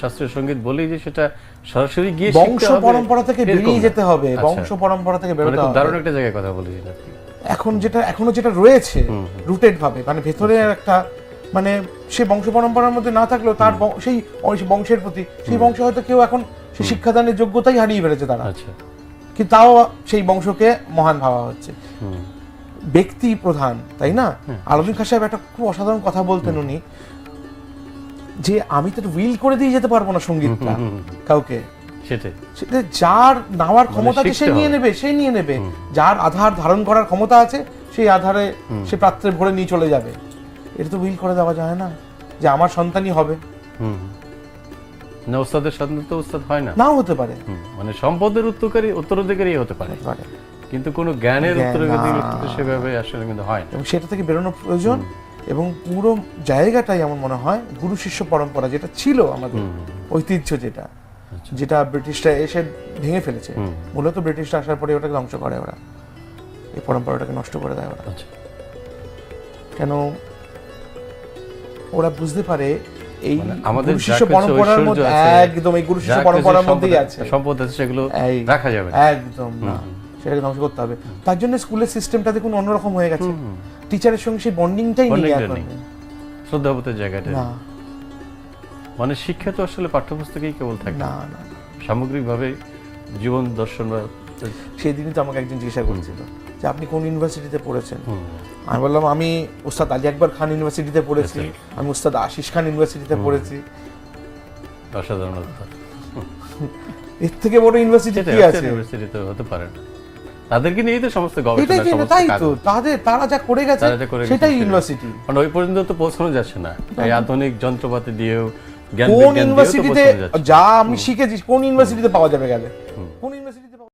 শাস্ত্রীয় সংগীত বলেই যে সেটা সরাসরি গিয়ে বংশ পরম্পরা থেকে বেরিয়ে যেতে হবে আচ্ছা। বংশ পরম্পরা থেকে বেরোতে হবে। দারুণ একটা জায়গায় কথা বলেছেন আপনি। এখন যেটা এখনও যেটা রয়েছে রুটেড ভাবে মানে ভেতরে একটা মানে সে বংশ পরম্পরার মধ্যে না থাকলেও তার সেই বংশের প্রতি সেই বংশ হয়তো কেউ এখন সেই শিক্ষাদানের যোগ্যতাই হারিয়ে ফেলেছে তারা। আচ্ছা। কিন্তু তাও সেই বংশকে মহান ভাবা হচ্ছে। ব্যক্তি প্রধান তাই না? আলমিন খান সাহেব একটা খুব অসাধারণ কথা বলতেন উনি। যে আমি তো উইল করে দিয়ে যেতে পারব না সঙ্গীতটা কাউকে। সেটাই। সেটা যার নেওয়ার ক্ষমতা আছে সে নিয়ে নেবে সে নিয়ে নেবে। যার আধার ধারণ করার ক্ষমতা আছে সেই আধারে সে পাত্রে ভরে নিয়ে চলে যাবে। এটা তো উইল করে দেওয়া যায় না। যে আমার সন্তানই হবে। না ওস্তাদের তো ওস্তাদ হয় না। নাও হতে পারে। মানে সম্পদের উত্তরকারী উত্তরাধিকারী হতে পারে। কিন্তু কোনো জ্ঞানের জ্ঞান, উত্তরাধিকারী। সেভাবে আসলে কিন্তু হয় না। এবং সেটা থেকে বেরোনো প্রয়োজন। এবং পুরো জায়গাটাই আমার মনে হয় গুরু শিষ্য পরম্পরা যেটা ছিল আমাদের ঐতিহ্য যেটা যেটা ব্রিটিশরা এসে ভেঙে ফেলেছে। মূলত ব্রিটিশরা আসার পরে ওটাকে ধ্বংস করে ওরা। এই পরম্পরাটাকে নষ্ট করে দেয় ওরা। আচ্ছা। কেন ওরা বুঝতে পারে এই মানে আমাদের শিষ্য পরম্পরার মধ্যে একদম এই গুরু শিষ্য পরম্পরার মধ্যেই আছে। সম্পদ আছে সেগুলো রাখা যাবে একদম না। সেটাকে ধ্বংস করতে হবে। তার জন্য স্কুলের সিস্টেমটা দেখুন অন্যরকম হয়ে গেছে। টিচারের সঙ্গে সেই বন্ডিংটাই নেই। শ্রদ্ধাবোধের জায়গাটা না। মানে শিক্ষা তো আসলে পাঠ্যপুস্তকেই কেবল থাকে। না না। সামগ্রিকভাবে জীবন দর্শন বা সেদিনই তো আমাকে একজন জিজ্ঞাসা করেছিল যে আপনি কোন ইউনিভার্সিটিতে পড়েছেন? আমি বললাম আমি উস্তাদ আলী আকবর খান ইউনিভার্সিটিতে পড়েছি। আমি উস্তাদ আশিস খান ইউনিভার্সিটিতে পড়েছি। অসাধারণ। এর থেকে বড় ইউনিভার্সিটি কি আছে? ইউনিভার্সিটিতে হতে পারে না। তাদেরকে নিয়েই তো সমস্ত গবেষণা সমস্ত তাই তো। তাদের তারা যা করে গেছে সেটাই। ইউনিভার্সিটি মানে ওই পর্যন্ত তো পৌঁছানো যাচ্ছে না। এই আধুনিক যন্ত্রপাতি দিয়েও কোন ইউনিভার্সিটিতে। যা আমি শিখেছি কোন ইউনিভার্সিটিতে পাওয়া যাবে গেলে? কোন ইউনিভার্সিটি